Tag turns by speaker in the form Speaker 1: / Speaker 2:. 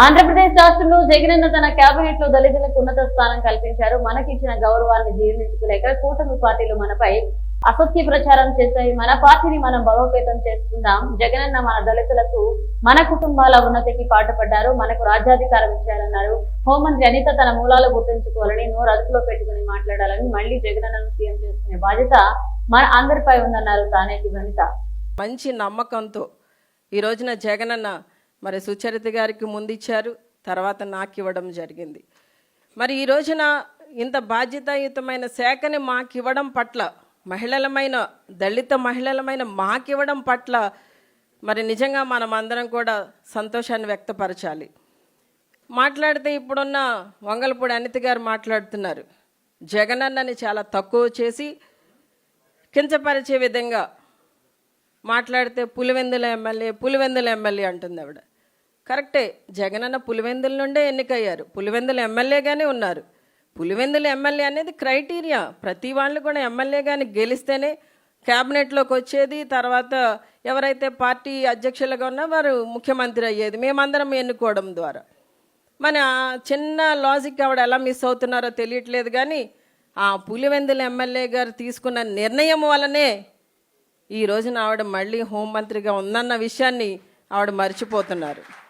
Speaker 1: ఆంధ్రప్రదేశ్ రాష్ట్రంలో జగనన్న తన కేబినెట్లో దళితులకు ఉన్నత స్థానం కల్పించారు. మనకిచ్చిన గౌరవాన్ని జీర్ణించుకోలేక కూటమి పార్టీలు మనపై అసత్య ప్రచారం చేశాయి మన పార్టీని మనం బలోపేతం చేసుకుందాం. జగనన్న మన దళితులకు మన కుటుంబాల ఉన్నతికి పాటుపడ్డారు. మనకు రాజ్యాధికారం ఇచ్చారన్నారు. హోంమంత్రి అనిత తన మూలాలు గుర్తుంచుకోవాలని నోరు అదుపులో పెట్టుకుని మాట్లాడాలని మళ్ళీ జగనన్నను సీఎం చేసుకునే బాధ్యత మన అందరిపై ఉందన్నారు తానేటి వనిత.
Speaker 2: మంచి నమ్మకంతో ఈ రోజున జగనన్న మరి సుచరిత గారికి ముందిచ్చారు తర్వాత నాకు ఇవ్వడం జరిగింది. మరి ఈ రోజున ఇంత బాధ్యతాయుతమైన శాఖని మాకు ఇవ్వడం పట్ల మహిళలమైన దళిత మహిళలమైన మాకు ఇవ్వడం పట్ల మరి నిజంగా మనం అందరం కూడా సంతోషాన్ని వ్యక్తపరచాలి. మాట్లాడితే ఇప్పుడున్న వంగలపూడి అనిత గారు మాట్లాడుతున్నారు. జగనన్నని చాలా తక్కువ చేసి కించపరిచే విధంగా మాట్లాడితే పులివెందుల ఎమ్మెల్యే పులివెందుల ఎమ్మెల్యే అంటుంది ఆవిడ కరెక్టే. జగనన్న పులివెందుల నుండే ఎన్నికయ్యారు. పులివెందుల ఎమ్మెల్యేగానే ఉన్నారు. పులివెందుల ఎమ్మెల్యే అనేది క్రైటీరియా. ప్రతి వాళ్ళు కూడా ఎమ్మెల్యేగాని గెలిస్తేనే క్యాబినెట్లోకి వచ్చేది. తర్వాత ఎవరైతే పార్టీ అధ్యక్షులుగా ఉన్నా వారు ముఖ్యమంత్రి అయ్యేది. మేమందరం ఎన్నుకోవడం ద్వారా. మన చిన్న లాజిక్ ఆవిడ ఎలా మిస్ అవుతున్నారో తెలియట్లేదు కానీ ఆ పులివెందుల ఎమ్మెల్యే గారు తీసుకున్న నిర్ణయం వలనే ఈ రోజున ఆవిడ మళ్ళీ హోంమంత్రిగా ఉందన్న విషయాన్ని ఆవిడ మర్చిపోతున్నారు.